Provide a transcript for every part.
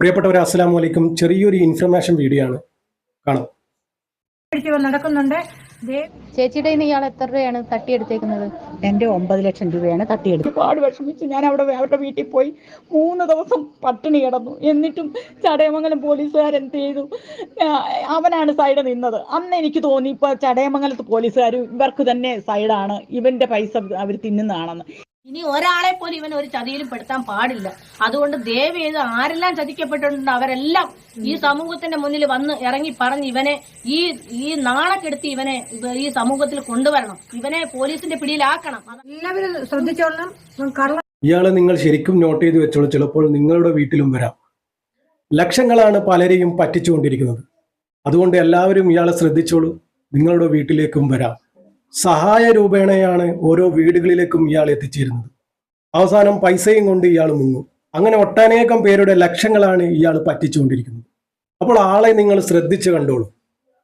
പ്രിയപ്പെട്ടവരെ അസ്സലാമു അലൈക്കും ചെറിയൊരു ഇൻഫർമേഷൻ വീഡിയോ ആണ്. കാണാം. നടക്കുന്നുണ്ട്. ദേ ചേച്ചിയുടെ ഇയാൾ എത്ര രൂപയാണ് തട്ടിയെടുത്തേക്കുന്നത്? എന്റെ ഒമ്പത് ലക്ഷം രൂപയാണ് തട്ടിയെടുത്തത്. ഒരുപാട് വിഷമിച്ച് ഞാൻ അവിടെ അവരുടെ വീട്ടിൽ പോയി മൂന്ന് ദിവസം പട്ടിണി കിടന്നു. എന്നിട്ടും ചടയമംഗലം പോലീസുകാർ എന്ത് ചെയ്തു? അവനാണ് സൈഡ് നിന്നത്. അന്ന് എനിക്ക് തോന്നി ഇപ്പൊ ചടയമംഗലത്ത് പോലീസുകാർ ഇവർക്ക് തന്നെ സൈഡാണ് ഇവന്റെ പൈസ അവർ തിന്നുന്നതാണെന്ന്. ഇനി ഒരാളെ പോലും ഇവൻ ഒരു ചതിയിലും പെടുത്താൻ പാടില്ല. അതുകൊണ്ട് ദയവ് ചെയ്ത് ആരെല്ലാം ചതിക്കപ്പെട്ടിട്ടുണ്ട് അവരെല്ലാം ഈ സമൂഹത്തിന്റെ മുന്നിൽ വന്ന് ഇറങ്ങി പറഞ്ഞ് ഇവനെ ഈ ഈ നാണക്കെടുത്തി ഇവനെ ഈ സമൂഹത്തിൽ കൊണ്ടുവരണം. ഇവനെ പോലീസിന്റെ പിടിയിലാക്കണം. എല്ലാവരും ശ്രദ്ധിച്ചോളണം. ഇയാളെ നിങ്ങൾ ശരിക്കും നോട്ട് ചെയ്ത് വെച്ചോളൂ. ചിലപ്പോൾ നിങ്ങളുടെ വീട്ടിലും വരാം. ലക്ഷങ്ങളാണ് പലരെയും പറ്റിച്ചുകൊണ്ടിരിക്കുന്നത്. അതുകൊണ്ട് എല്ലാവരും ഇയാളെ ശ്രദ്ധിച്ചോളൂ. നിങ്ങളുടെ വീട്ടിലേക്കും വരാം. സഹായ രൂപേണയാണ് ഓരോ വീടുകളിലേക്കും ഇയാൾ എത്തിച്ചേരുന്നത്. അവസാനം പൈസയും കൊണ്ട് ഇയാൾ മുങ്ങും. അങ്ങനെ ഒട്ടനേകം പേരുടെ ലക്ഷങ്ങളാണ് ഇയാൾ പറ്റിച്ചുകൊണ്ടിരിക്കുന്നത്. അപ്പോൾ ആളെ നിങ്ങൾ ശ്രദ്ധിച്ചു കണ്ടോളൂ.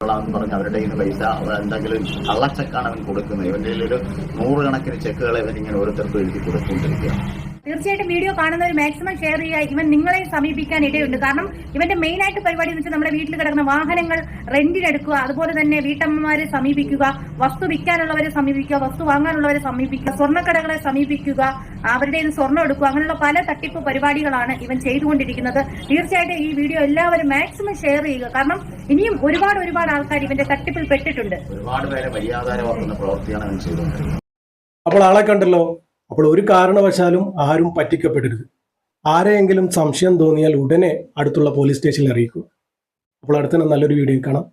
എന്ന് അവരുടെ കയ്യിൽ പൈസ എന്തെങ്കിലും കള്ളച്ചെക്കാണ് അവൻ കൊടുക്കുന്നത്. ഇവന്റെ ഒരു നൂറുകണക്കിന് ചെക്കുകൾ ഇവൻ ഇങ്ങനെ ഓരോരുത്തർക്കും എഴുതി കൊടുത്തുകൊണ്ടിരിക്കുക തീർച്ചയായിട്ടും വീഡിയോ കാണുന്നവർ മാക്സിമം ഷെയർ ചെയ്യുക. ഇവൻ നിങ്ങളെ സമീപിക്കാൻ ഇടയുണ്ട്. കാരണം ഇവന്റെ മെയിൻ ആയിട്ട് പരിപാടി എന്ന് വെച്ചാൽ നമ്മുടെ വീട്ടിൽ കിടക്കുന്ന വാഹനങ്ങൾ റെന്റിനെടുക്കുക അതുപോലെ തന്നെ വീട്ടമ്മമാരെ സമീപിക്കുക. വസ്തു വിൽക്കാനുള്ളവരെ സമീപിക്കുക. വസ്തു വാങ്ങാനുള്ളവരെ സമീപിക്കുക. സ്വർണക്കടകളെ സമീപിക്കുക. അവരുടെ നിന്ന് സ്വർണം എടുക്കുക. അങ്ങനെയുള്ള പല തട്ടിപ്പ് പരിപാടികളാണ് ഇവൻ ചെയ്തുകൊണ്ടിരിക്കുന്നത്. തീർച്ചയായിട്ടും ഈ വീഡിയോ എല്ലാവരും മാക്സിമം ഷെയർ ചെയ്യുക. കാരണം ഇനിയും ഒരുപാട് ഒരുപാട് ആൾക്കാർ ഇവന്റെ തട്ടിപ്പിൽ പെട്ടിട്ടുണ്ട്. ഒരുപാട് പേരെ ചെയ്തുകൊണ്ടിരിക്കുന്നത്. അപ്പോൾ ആളെ കണ്ടല്ലോ? അപ്പോൾ ഒരു കാരണവശാലും ആരും പറ്റിക്കപ്പെടരുത്. ആരെയെങ്കിലും സംശയം തോന്നിയാൽ ഉടനെ അടുത്തുള്ള പോലീസ് സ്റ്റേഷനിൽ അറിയിക്കുക അപ്പോൾ അടുത്ത നല്ലൊരു വീഡിയോ കാണാം.